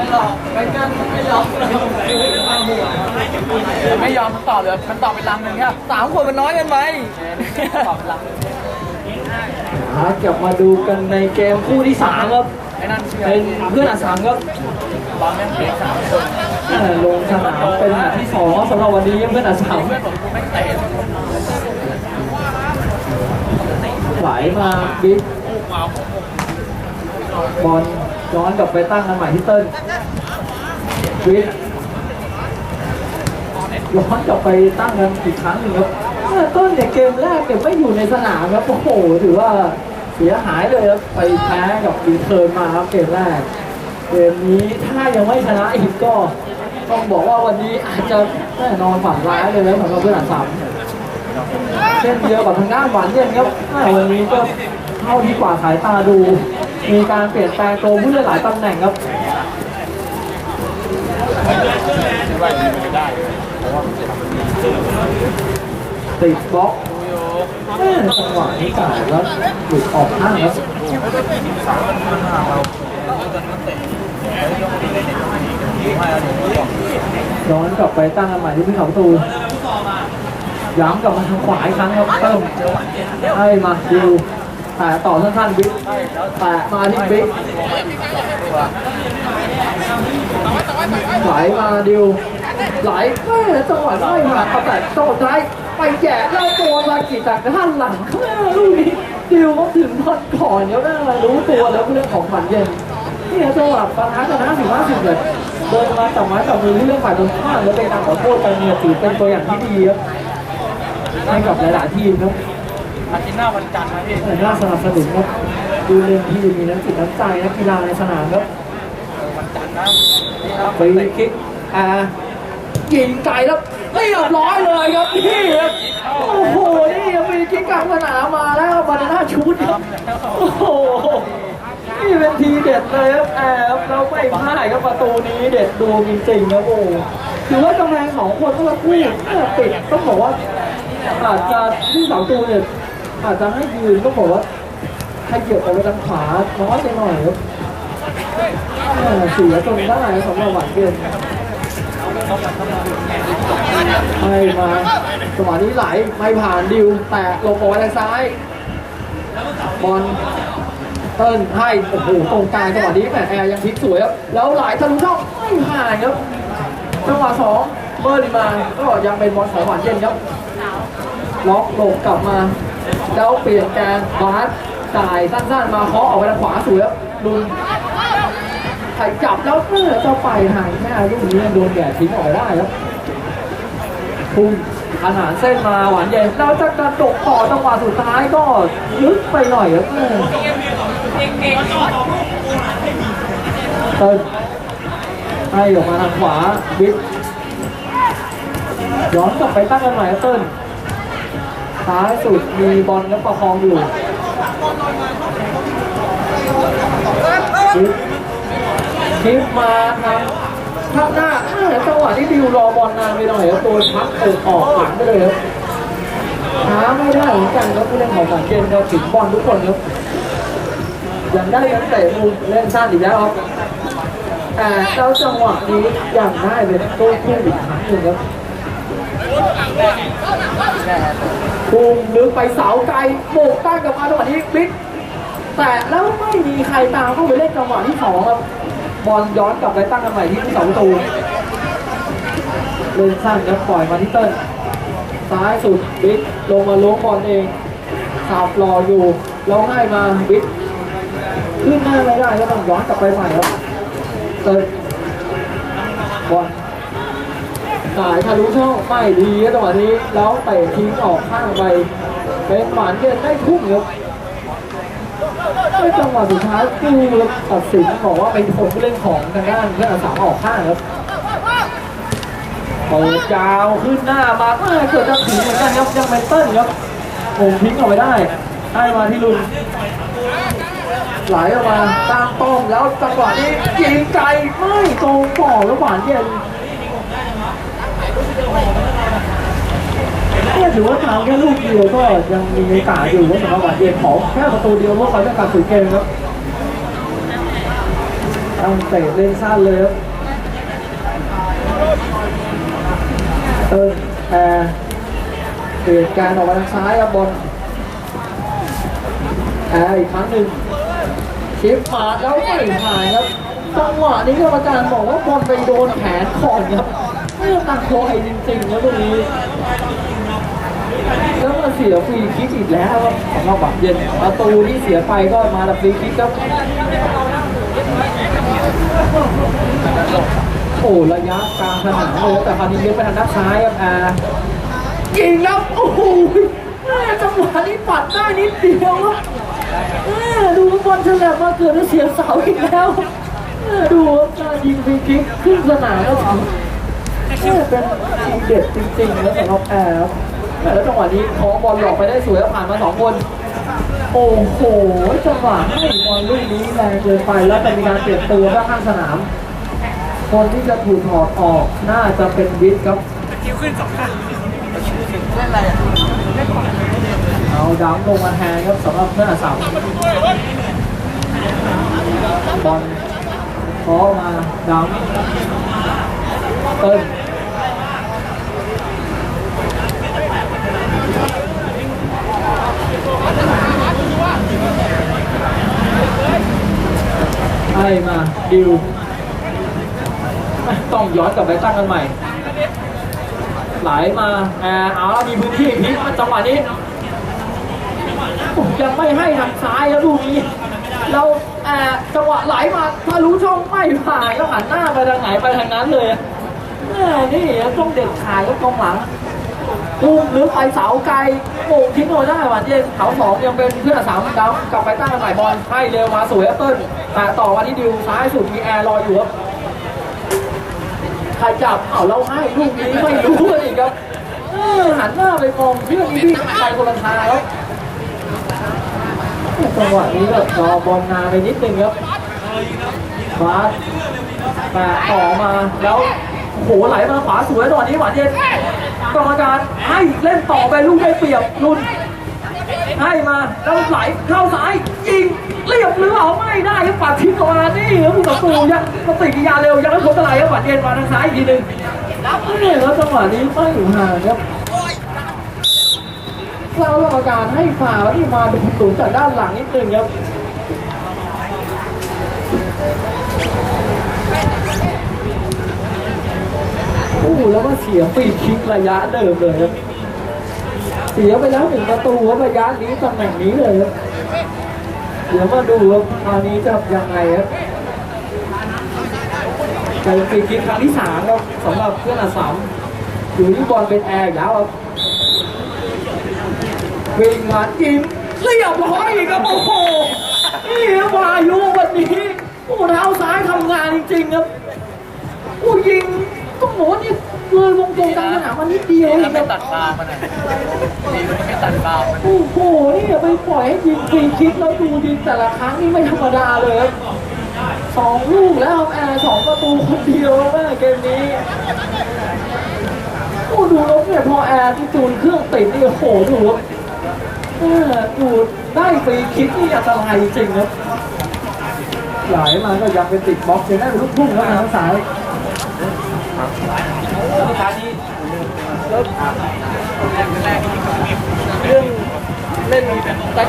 ไม่หรอกแบงค์เกิลไม่ยอมไม่ยอมมันตอบเลยมันตอบเป็นลำหนึ่งครับสามขวดมันน้อยกินไปตอบเป็นลำหากลับมาดูกันในเกมคู่ที่สามครับไอ้นั่นเป็นเพื่อนอาสามครับบอลแม่งเตะสามคนลงสนามเป็นแมตช์ที่สองสำหรับวันนี้เพื่อนอาสามเพื่อนผมกูไม่เตะไหลมาบิ๊กบอล ย้อนกลับไปตั้งกันใหม่ที่เติ้ลบิ๊กย้อนกลับไปตั้งกันอีกครั้งหนึ่งครับต้นเนี่ยเกมแรกเนี่ยไม่อยู่ในสนามครับโอ้โหถือว่าเสียหายเลยครับไปแพ้กับดีเทิร์นมาครับเกมแรกเกมนี้ถ้ายังไม่ชนะอีกก็ต้องบอกว่าวันนี้อาจจะแน่นอนฝันร้ายเลยนะสำหรับเพื่อนอาสามเช่นเดียวกับทางด้านหวานเย็นครับอ่าวันนี้ก็เท่าที่กว่าสายตาดู มีการเปลี่ยนแปลงตัวผู้เล่นหลายตำแหน่งครับติดบล็อกแม่จังหวะนี้จ่ายแล้วหลุดออกข้างครับสามมันมันห่างเรากันนักเตะไม่ยอมเล่นไม่เอาเดี๋ยวย้อนกลับไปตั้งกันใหม่ที่พี่เขาประตูย้ำกลับมาทางขวาอีกครั้งครับเติมให้มาดู แต่ต่อสั้นๆบิ๊กแต่มาที่บิ๊กไหลมาดิวไหลแม่จังหวะไม่มาแต่โต้ท้ายไปแย่แล้วตัวมากี่จากด้านหลังแม่ลูกนี้ดิวก็ถึงพัดก่อนแล้วแม่รู้ตัวแล้วเรื่องของฝันเย็นนี่จังหวะปะทะกันนะสิบห้าสิบเลยเดินมาจับไม้จับมือเรื่องฝ่ายตรงข้ามแล้วเป็นการขอโทษไปเนี่ยถือเป็นตัวอย่างที่ดีครับให้กับหลายๆทีมครับ อาทิตย์หน้าวันจันทร์นะพี่แต่น่าสนับสนุนครับดูเรื่องที่มีน้ำจิตน้ำใจนักกีฬาในสนามครับวันจันทร์นะนี่ครับฟรีคิกอ่ายิงไกลแล้วเรียบร้อยเลยครับพี่ครับโอ้โหนี่ยังฟรีคิกกลางสนามมาแล้วบานาน่าชูดครับโอ้โหนี่เป็นทีเด็ดเลยครับแอบเราไม่พลาดครับประตูนี้เด็ดดวงจริงๆครับโอ้โหถือว่ากำแพงสองคนก็คู่ติดต้องบอกว่าอาจจะที่สองตัวเนี่ย อาจจะให้ยืนต้องบอกว่าให้เกี่ยวกับทางขวาน้อยไปหน่อยครับเสียจนได้สำหรับหวานเย็นให้มาจังหวะนี้ไหลไม่ผ่านดิว แต่ลงบอลทางซ้ายบอลเติ้ลให้โอ้โหตรงกลางจังหวะนี้แหมแอร์ยังพลิกสวยครับแล้วไหลทะลุช่องไม่ผ่านครับจังหวะสองเบอร์ดีมาก็ยังเป็นบอลของหวานเย็นครับล็อกหลบกลับมา แล้วเปลี่ยนการบาสจ่ายสั้นๆมาเคาะออกไปทางขวาสวยครับดุนไถ่จับแล้วเมื่อเจ้าไปหางแม่ลูกนี้โดนแก่ทิ้งออกไปได้ครับพุ่งอาหารเส้นมาหวานเย็นแล้วจะกระดกต่อจังหวะสุดท้ายก็ลึกไปหน่อยครับเตินให้ออกมาทางขวาบิ๊กย้อนกลับไปตั้งกันใหม่ครับเติ้ล ซ้าสุดมีบอลแล้วประคองอยู่คลิปมาทางข้างหน้าเอ้ยจังหวะที่ดิวรอบอลนานไปหน่อยครับตัวพักเปิดออกหลังไปเลยครับช้าไม่ได้เหมือนกันครับผู้เล่นของสังเกตครับถึงบอลทุกคนครับยังได้ยังเตะมุมเล่นสั้นอีกแล้วครับแต่เจ้าจังหวะนี้ยังได้เป็นโต้คู่อีกครั้งหนึ่งครับ พุ่งลึกไปเสาไกลโบกตั้งกับมาจังหวะนี้บิ๊กแต่แล้วไม่มีใครตามเข้าไปเล่นจังหวะที่สองครับบอลย้อนกลับไปตั้งกันใหม่ที่เสาประตูเล่นสั้นครับปล่อยมาที่เติ้ลซ้ายสุดบิ๊กลงมาล้วงบอลเองสับรออยู่แล้วให้มาบิ๊กขึ้นหน้าไม่ได้ก็ต้องย้อนกลับไปใหม่ครับเติ้ลบอล สายทะลุช่องไม่ดีครับจังหวะนี้แล้วเตะทิ้งออกข้างไปเป็นหวานเย็นได้ทุ่มครับจังหวะสุดท้ายคือตัดสินบอกว่าเป็นคนเล่นของทางด้านเพื่อนอาสาออกข้างครับเปิดยาวขึ้นหน้ามาเกิดจะถึงเหมือนกันครับยังไม่เติ้ลครับโงทิ้งออกไปได้ให้มาที่ลุนไหลออกมาตั้งป้อมแล้วจังหวะนี้ยิงไกลไม่ตรงปอกแล้วหวานเย็น เนี่ยถือว่าทำแค่ลูกเดียวก็ยังมีโอกาสอยู่ว่าสำหรับหวานเย็นขอแค่ประตูเดียวพวกเขาจะกลับสู่เกมครับตั้งเตะเล่นสั้นเลยครับเออแอร์เปลี่ยนการออกมาทางซ้ายครับบอลแอร์อีกครั้งหนึ่งชิปมาแล้วไม่หายครับจังหวะนี้กรรมการบอกว่าบอลไปโดนแขนก่อนครับ ไม่ตัดคอยจริงๆครับตรงนี้แล้วมาเสียฟรีคิกอีกแล้วสำหรับหวังเย็นประตูที่เสียไปก็มาจากฟรีคิกครับโอ้ระยะกลางสนามเลยแต่คราวนี้เลี้ยงไปทางด้านซ้ายครับอ่ายิงแล้วโอ้โหแม่จังหวะนี้ปัดได้นิดเดียวดูบอลฉลับมาเกิดแล้วเสียเสาอีกแล้วดูการยิงฟรีคิกขึ้นสนามแล้ว แม่เป็นทีเด็ดจริงๆนะสำหรับแอร์ครับแต่แล้วจังหวะนี้คล้องบอลหลอกไปได้สวยแล้วผ่านมาสองคน โอ้โหจังหวะให้บอลลูกนี้แรงเกินไปแล้วจะมีการเปลี่ยนตัวด้านข้างสนาม คนที่จะถูกถอดออกน่าจะเป็นวิทครับคิวขึ้นสองค่ะเล่นอะไรอะเอาดัมลงมาแทนครับสำหรับเพื่อนสามบอลขอมาดัมเติ้ล ให้มาดิวต้องย้อนกลับไปตั้งกันใหม่ ไหลมาแอร์เอาแล้วมีพื้นที่พลิกมาจังหวะนี้ยังไม่ให้ทางซ้ายแล้วลูกนี้ เราแอร์จังหวะไหลมาถ้ารู้ช่องไม่ผ่านแล้วหันหน้าไปทางไหนไปทางนั้นเลยนี่ต้องเด็ดขาดก็กองหลัง พุ่งหรือไปเสาไกลโอ่งทิ้งเอาได้หวานเย็นเสาสองยังเป็นเพื่อนสามดาวกลับไปตั้งกันใหม่บอลให้เร็วมาสวยแอปเปิ้ลแต่ต่อวันที่ดิวซ้ายสุดมีแอร์รออยู่ครับใครจับเอาเราให้ลูกนี้ไม่รู้กันอีกครับหันหน้าไปมองเพื่อนนี้วิ่งไปคนละทางแล้วจังหวะนี้ก็รอบอลนาไปนิดนึงครับบาสแปะต่อมาแล้วโอ้โหไหลมาขวาสวยตอนนี้หวานเย็น กรรมการให้เล่นต่อไปลูกได้เปรียบรุ่นให้มาแล้วไหลเข้าซ้ายยิงเรียบหรือเปล่าไม่ได้ครับปัดทิ้งออกมานี่ครับผู้ต่อสู้ยังปฏิกิยาเร็วยังไม่พ้นอะไรครับปัดเย็นมาทางซ้ายอีกทีหนึ่งแล้วนี่ครับจังหวะนี้ไม่อยู่ห่างครับเรากรรมการให้ฝ่าวนี่มาเป็นศูนย์จากด้านหลังนิดนึงครับ โอ้แล้วก็เสียฟรีคิกระยะเดิมเลยครับเสียไปแล้วหนึ่งประตูระยะนี้ตำแหน่งนี้เลยครับเดี๋ยวมาดูครับคราวนี้จะยังไงครับจะเป็นฟรีคิกครั้งที่สามครับสำหรับเพื่อนอาสามอยู่ที่บอลเป็นแอร์อีกแล้วครับวิ่งมาจิ้มเรียบร้อยอีกครับโอ้โหนี่วายุวันนี้โอ้เท้าซ้ายทำงานจริงๆครับโอ้ยิง กว่านี่เลยวงกลมกลางสนามมันนิดเดียวเอถ้างคไม่รับตัดบาล์มันอะดีมันไม่ตัดบาล์มันโอ้โหนี่อย่าไปปล่อยให้ยิงฟรีคิกแล้วดูยิงแต่ละครั้งนี่ไม่ธรรมดาเลยครับสองลูกแล้วครับแอร์สองประตูคนเดียวแล้วแม่เกมนี้โอ้ดูนกเนี่ยพอแอร์ที่จูนเครื่องติดนี่โอ้โหดูครับแม่ดูได้ฟรีคิกนี่อันตรายจริงครับไหลมาก็ยังเป็นติดบล็อกเจอได้เป็นลูกทุ่งแล้วทางซ้าย ลูกค้าที่เริ่มแรกเรื่องเล่นแต่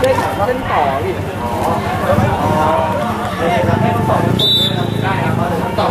เล่นเล่นต่อพี่อ๋อเล่นต่อเป็นสุดได้ครับต่อ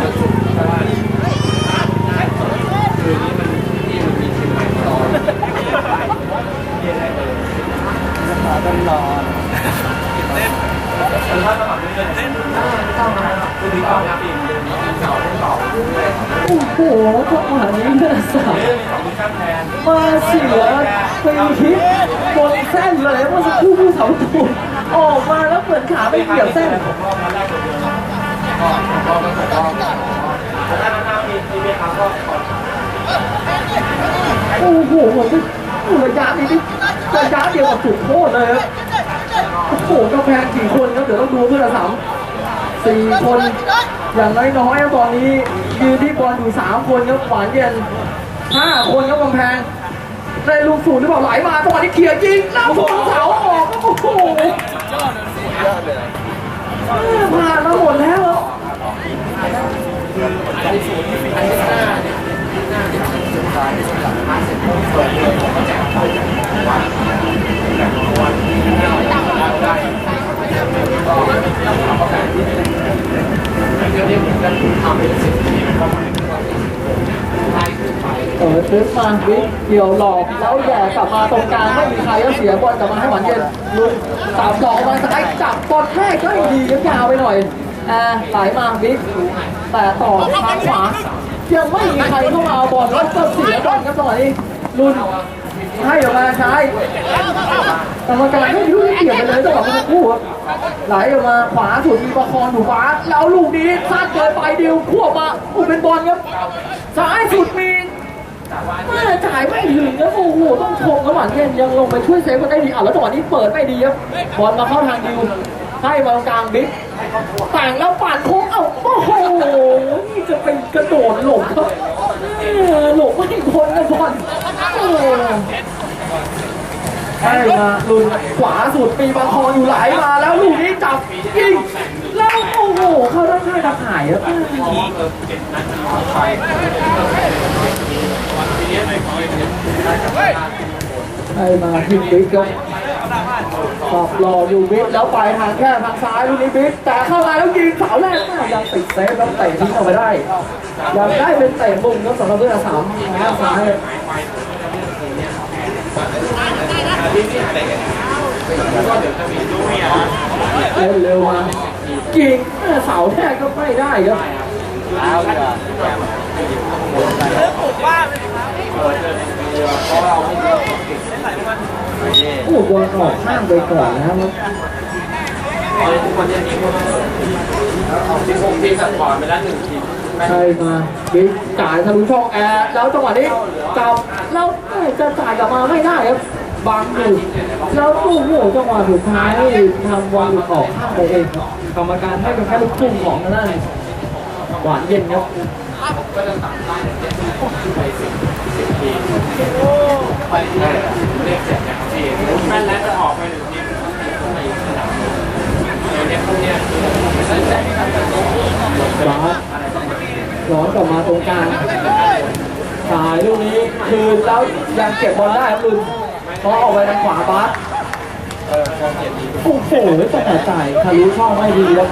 จุดโทษเลยครับโอ้โหกำแพงกี่คนครับเดี๋ยวต้องดูเพื่อนละสามสี่คน อย่างน้อยๆครับตอนนี้ยืนที่บอลอยู่สามคนครับหวานเย็นห้าคนครับกำแพงได้ลูกศูนย์หรือเปล่าไหลมาจังหวะนี้เคลียร์ยิงแล้วชนเสาออกโอ้โหยอดเลยผ่านมาหมดแล้วอันนี้ศูนย์อันนี้หน้าเนี่ยหน้าเนี่สุดท้ายที่สุดท้ายห้าสิบเปิดเลยผมก็แจก เอาประกาศที่เดี๋ยวนี้ผมจะทำเป็นสิบปีก็หมายถึงว่าไล่ขึ้นไปเออซื้อมาวิเกี่ยวหลอกแล้วแย่กลับมาตรงกลางไม่มีใครก็เสียบอลกลับมาให้หวานเย็นลุนสามดอกมาสไลด์จับบอลแค่ก็ดีก็ยาวไปหน่อยแอร์ไหลมาวิแต่ต่อทางขวายังไม่มีใครเข้ามาเอาบอลแล้วก็เสียบอลครับจังหวะนี้ลุน ให้ออกมาซ้ายกรรมการไม่รู้เกี่ยวไปเลยจังหวะเมื่อกครู่ครับไหลออกมาขวาสุดมีประคองอยู่ขวาแล้วลูกนี้สั้นเกินไปดิวควบมาอุ้เป็นบอลครับซ้ายสุดมีม่จ่ายไม่ถึงแล้วโอ้โหต้องชมระหว่างเย็นยังลงไปช่วยเซฟกันได้ดีอะแล้วจังหวะนี้เปิดไม่ดีครับบอลมาเข้าทางดิวให้มากลางบิ๊กแต่งแล้วปั่นโค้งเอ้าโอ้โหนี่จะเป็นกระโดดหลบครับหลบไม่พ้นนะบอล โอ้ให้มาลุนขวาสุดปีบางคออยู่ไหลมาแล้วลูกนี้จับยิงแล้วโอ้โหเข้าด้านข้างตะข่ายครับให้มาที่บิ๊กครับตอบรออยู่บิ๊กแล้วไปทางแค่ทางซ้ายลูกนี้บิ๊กแต่เข้ามาแล้วยิงเสาแรกแม่ยังติดเซฟแล้วเตะทิ้งออกไปได้ยังได้เป็นเตะมุมครับสำหรับเพื่อนสามทาซ้าย เร็วเร็วมายิงเสาแรกก็ไม่ได้ครับแล้วเรือผมว่าเลยครับเพราะเราไม่ได้โอ้โหบอลออกข้างไปก่อนนะครับทุกคนจะมีพวกเอาทีมผมทีมสัตว์ก่อนไปแล้วหนึ่งทีมใช่มาบิ๊กจ่ายทะลุช่องแอร์แล้วจังหวะนี้จับแล้วจะจ่ายกลับมาไม่ได้ครับ บังอยู่แล้วลูกโหจังหวะสุดท้ายทำบอลหลุดออกข้างไปเองกรรมการให้เป็นแค่ลูกทุ่งของนั่นหวานเย็นครับก็จะตัดไล่เลยไปสิสิบทีได้เรียกเสร็จเนี่ยทีแม่นแล้วจะออกไปหนึ่งทีในสนามเดี๋ยวเนี่ยพวกเนี้ยแล้วแต่ที่ทำกันตรงร้อนกลับมาตรงกลางสายลูกนี้คืนแล้วยังเก็บบอลได้ครับลุน เพราะออกไปทางขวาบาสโอ้โหแต่จ่ายทะลุช่องไม่ดีครับ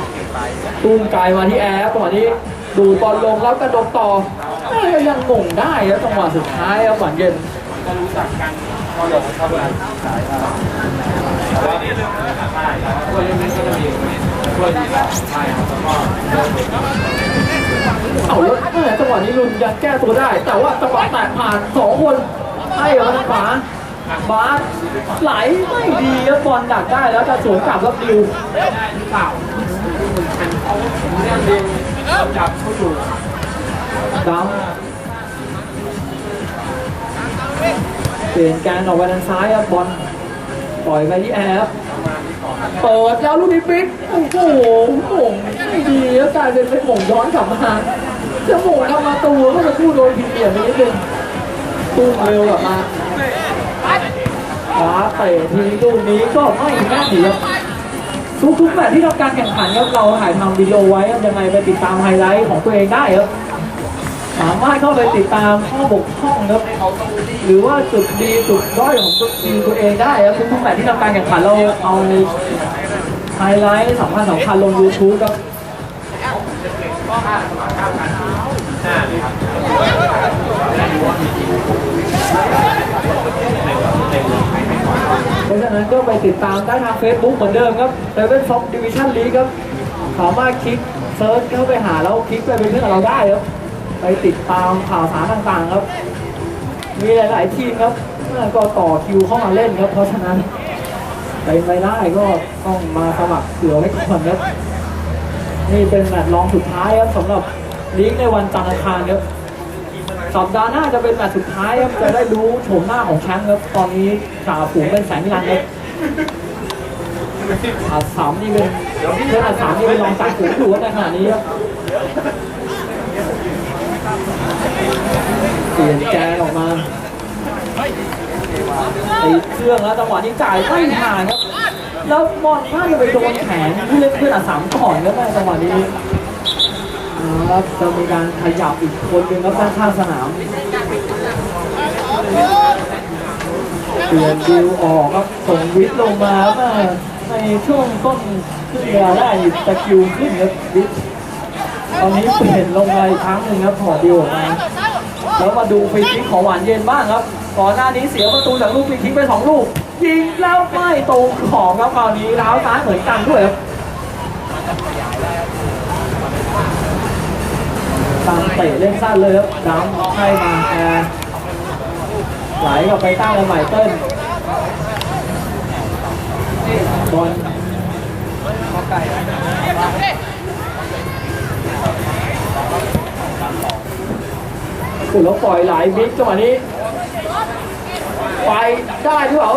ตุ้มไกลมาที่แอร์จังหวะนี้ ดูบอลลงแล้วกระโดดต่อแม่ยังงงได้ครับจังหวะสุดท้ายครับหวานเย็นก็รู้จักกันก็ลงเข้ามาสายมาแต่ว่านี่เรื่องใช่แล้วช่วยเรื่องนี้ก็จะมีช่วยที่เราใช่แล้วก็เรื่องนี้เอาแล้วจังหวะนี้ลุนยังแก้ตัวได้ แต่ว่าจังหวะแตกผ่านสองคนให้เหรอทางขวา บาสไหลไม่ดีครับบอลดักได้แล้วจะสวนกลับแล้วดิวได้หรือเปล่าจับเขาอยู่ดาวเปลี่ยนการออกไปทางซ้ายครับบอลปล่อยไปที่แอร์ครับเปิดแล้วลูกนี้ปิ๊กโอ้โหหม่งไม่ดีแล้วกลายเป็นเป็นหม่งย้อนกลับมาจะหม่งกลับมาตัวก็จะพูดโดนผิดเปลี่ยนนิดนึงตุ้มเร็วกลับมา ขวาเตะทีลูกนี้ก็ไม่แม่นดีครับทุกๆแมตช์ที่ทำการแข่งขันครับเราถ่ายทำวิดีโอไว้ครับยังไงไปติดตามไฮไลท์ของตัวเองได้ครับสามารถเข้าไปติดตามข้อบกพร่องครับหรือว่าจุดดีจุดด้อยของตัวทีมตัวเองได้ครับทุกๆแมตช์ที่ทำการแข่งขันเราเอาไฮไลท์สำคัญสำคัญลง YouTube ครับ เพราะฉะนั้นก็ไปติดตามได้ทาง Facebook เหมือนเดิมครับ Seven Fox Division League ครับ สามารถคลิกเซิร์ชเข้าไปหาแล้วคลิกไปเป็นเพื่อนเราได้ครับ ไปติดตามข่าวสารต่างๆครับ มีหลายๆทีมครับก็ต่อคิวเข้ามาเล่นครับ เพราะฉะนั้นไปไม่ได้ก็ต้องมาสมัครเสือไว้ก่อนครับ นี่เป็นแมตช์รองสุดท้ายครับสำหรับลีกในวันจันทร์อังคารครับ สัปดาห์หน้าจะเป็นแมตช์สุดท้ายครับจะได้รู้โฉมหน้าของแชมป์ครับตอนนี้จ่าฝูงเป็นแสงนิรันดร์ครับอาสามนี่เป็นเพื่อนอาสามนี่เป็นรองจ่าฝูงอยู่ในขณะนี้ครับเปลี่ยนแกนออกมาตีเครื่องแล้วจังหวะนี้จ่ายไม่ผ่านครับ แล้วบอลพลาดไปโดนแขนผู้เล่นเพื่อนอัดสามก่อนแล้วแม่จังหวะนี้ ครับจะมีการขยับอีกคนหนึ่งครับด้านข้างสนามเปลี่ยนดิวออกครับส่งวิทย์ลงมาในช่วงต้นขึ้นเรือได้ตะคิวขึ้นครับวิทย์ตอนนี้เปลี่ยนลงมาอีกครั้งหนึ่งครับถอดดิวออกมาแล้วมาดูฟรีคิกของหวานเย็นบ้างครับก่อนหน้านี้เสียประตูจากลูกฟรีคิกไปสองลูกยิงแล้วไม่ตรงของครับคราวนี้เท้าวซ้ายเหมือนกันด้วยครับ ตามเตะเล่นสั้นเลยครับน้ำให้มาแอร์ไหลกลับไปตั้งเลยใหม่เติ้ลบอลคุณแล้วปล่อยไหลบิ๊กจังหวะนี้ ไปได้หรือเปล่า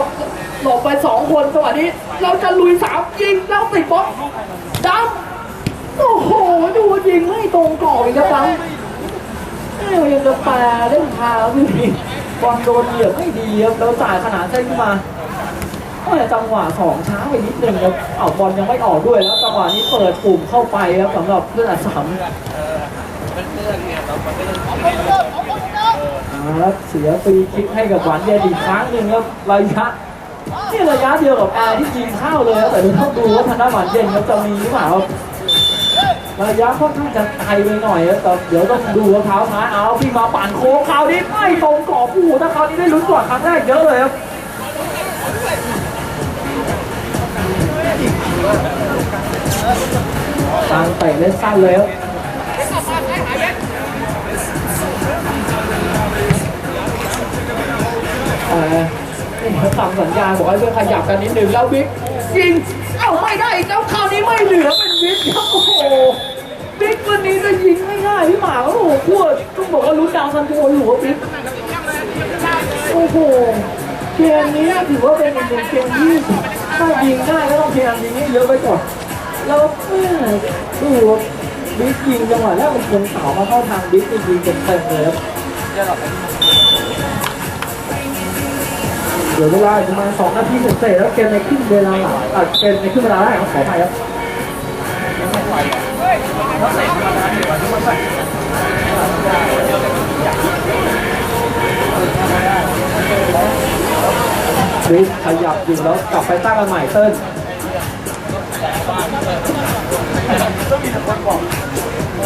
หลบไปสองคนจังหวะนี้ เราจะลุยสามยิงแล้วติดบล็อก ดูยิงไม่ตรงกรอบอีกครับดับเอ้ยยังจะแปรเล่นพาพี่บอลโดนเหยียบไม่ดีครับแล้วจ่ายขนาดเส้นขึ้นมาโอ้ยจังหวะสองช้าไปนิดนึงครับเอาบอลยังไม่ออกด้วยแล้วจังหวะนี้เปิดปุ่มเข้าไปครับสำหรับเพื่อนอัดสามเอาละเสียฟรีคิกให้กับหวานเย็นอีกครั้งหนึ่งครับระยะนี่ระยะเดียวกับแอร์ที่ยิงเข้าเลยแต่ดูต้องดูว่าทางด้านหวานเย็นครับจะมีหรือเปล่า ระยะค่อนข้างจะไกลไปหน่อยครับแต่เดี๋ยวต้องดูว่าเท้าซ้ายเอาพี่มาปั่นโค้งคราวนี้ไม่ตรงกรอบผู้ถ้าคราวนี้ได้ลุ้นกว่าครั้งแรกเยอะเลยครับการเตะเล่นสั้นเลยครับเออนี่ตามสัญญาบอกให้เพื่อนขยับกันนิดนึงแล้วบิ๊กยิง เอ้าไม่ได้แล้วคราวนี้ไม่เหลือเป็นบิ๊กครับโอ้โห นี้ก็ยิงไม่ได้พี่หมาโอ้โหพวดต้องบอกว่ารู้ดาวซันโตอยู่ว่าบิ๊กโอ้โหเกมนี้ถือว่าเป็นอีกหนึ่งเกมที่ถ้ายิงได้ก็ต้องพยายามยิงให้เยอะไปก่อนแล้วแม่อดูบิ๊กยิงจังหวะแรกมันคงเสามาเข้าทางบิ๊กจริงๆเต็มเลยครับเหลือเวลาประมาณ2นาทีเศษๆแล้วเกมในครึ่งเวลาหลังอะเกมในครึ่งเวลาแรกขออภัยครับ วิสขยับอยู่แล้วกลับไปตั้งกันใหม่เติ้ล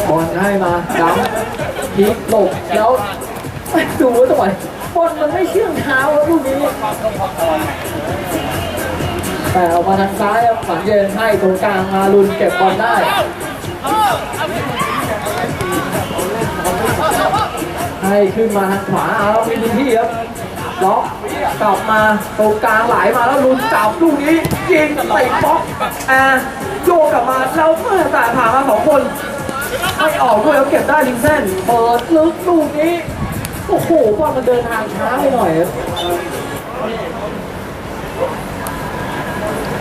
บอลให้มาดังพลิกหลบแล้วดูว่าจังหวะบอลมันไม่เชื่องเท้าแล้วลูกนี้ แต่ออกมาทางซ้ายฝันเย็นให้ตรงกลางมาลุนเก็บบอลได้ ให้ขึ้นมาทางขวาเอาแล้วมีพื้นที่ครับล็อกกลับมาตรงกลางไหลมาแล้วลุนจับลูกนี้ยิงติดบล็อกแอร์โยกกลับมาแล้วเมื่อแต่ผ่านมาสองคนไม่ออกด้วยแล้วเก็บได้ลิงเส้นเปิดลึกลูกนี้โอ้โหบอลมันเดินทางช้าไปหน่อยครับ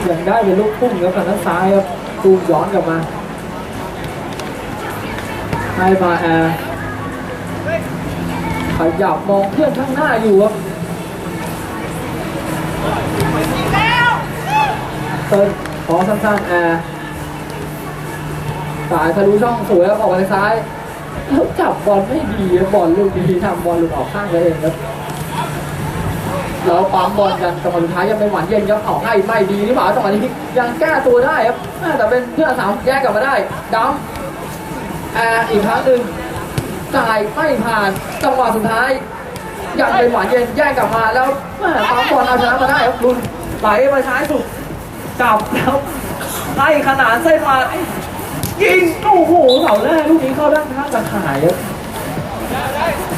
ยังได้เป็นลูกพุ่งครับทางด้านซ้ายครับตูมย้อนกลับมาให้มาแอร์ ขยับมองเพื่อนข้างหน้าอยู่ครับเติร์ขอสั้นๆแอร์สายทะลุช่องสวยครับออกไปทางซ้ายแล้วจับบอลไม่ดีบอลลูกนี้ทำบอลหลุดออกข้างไปเองครับแล้วปั๊มบอลกันจังหวะสุดท้ายยังเป็นหวานเย็นครับออกให้ไม่ดีหรือเปล่าจังหวะนี้ยังแก้ตัวได้ครับแต่เป็นเพื่อนสามแยกกลับมาได้ดัมแอร์อีกครั้งหนึ่ง จ่ายไม่ผ่านจังหวะสุดท้าย ยังเป็นหวานเย็นแยกกลับมาแล้วแม่ปั๊มบอลเอาชนะมาได้ครับลุนไหลไปท้ายสุดกลับแล้วให้ขนานเส้นมายิงโอ้โหเสาแรกลูกนี้เข้าด้านข้างตะข่ายครับ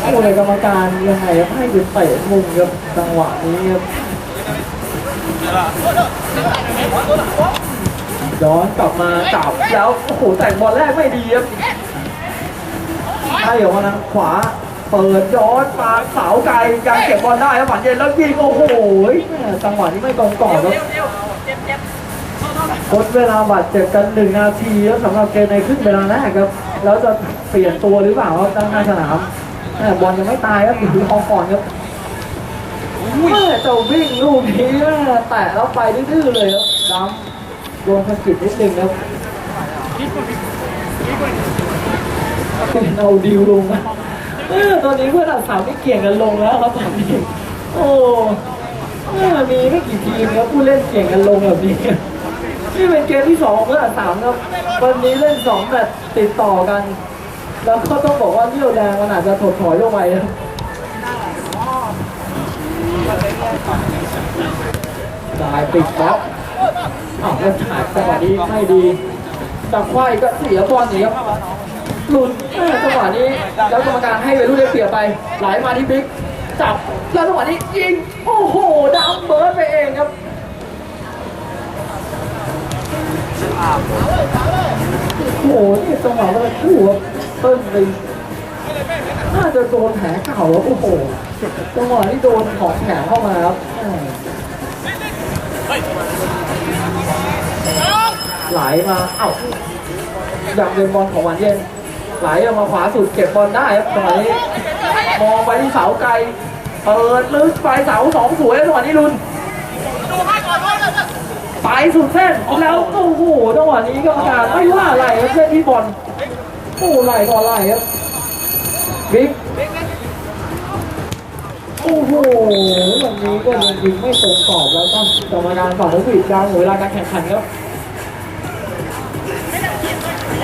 โอ้ยกรรมการยังไงครับให้ยุดเตะมุมครับจังหวะนี้ครับย้อนกลับมาจับแล้วโอ้โหแต่งบอลแรกไม่ดีครับ ให้ออกมาทางขวา เปิดย้อนมาเสาไกลยังเก็บบอลได้ครับหวานเย็นแล้วยิงโอ้โหแม่จังหวะนี้ไม่ตรงกรอบครับทดเวลาบาดเจ็บกันหนึ่งนาทีครับสำหรับเกมในครึ่งเวลาแรกครับ แล้วจะเปลี่ยนตัวหรือเปล่าครับด้านหน้าสนามแม่บอลยังไม่ตายครับอยู่ที่คอก่อนครับแม่เจ้าวิ่งลูกนี้แม่แตะแล้วไปดื้อๆเลยครับดำโดนสะกิดนิดนึงครับ เป็นเอาดิวลงนะเออตอนนี้เพื่อนอันสามไม่เกี่ยงกันลงแล้วครับตอนนี้โอ้เออมีไม่กี่ทีมครับผู้เล่นเกี่ยงกันลงแบบนี้นี่เป็นเกมที่สองของเพื่อนอันสามครับวันนี้เล่นสองแมตช์ติดต่อกัน แล้วก็ต้องบอกว่าเลี้ยวแดงมันอาจจะถดถอยลงไปนะสายปิดบล็อกอ้าวแล้วถ่ายจังหวะนี้ไม่ดีจับไขว้ก็เสียบอลนีครับ หลุดเอ้ยจังหวะนี้แล้วกรรมการให้ไปรุ่นได้เปรียบไป ไหลมาที่บิ๊กจับแล้วจังหวะนี้ยิงโอ้โหดัมเบิร์ดไปเองครับโอ้โหนี่จังหวะว่าคู่เติ้ลไปน่าจะโดนแผลเก่าแล้วโอ้โหจังหวะที่โดนของแผลเข้ามาครับไหลมาเอ้ายังเป็นบอลของหวานเย็น ไหลออกมาขวาสุดเก็บบอลได้ครับจังหวะนี้มองไปที่เสาไกลเปิดลึกไปเสาสองสวยแล้วจังหวะนี้ลุนไปสุดเส้นแล้วโอ้โหจังหวะนี้กรรมการไม่ว่าอะไรครับเส้นที่บอลโอ้ไหลต่อไหลครับบิ๊กโอ้โหวันนี้ก็ยังยิงไม่ตรงกรอบแล้วก็กรรมการฝั่งนกหวีดกลางเวลาการแข่งขันครับ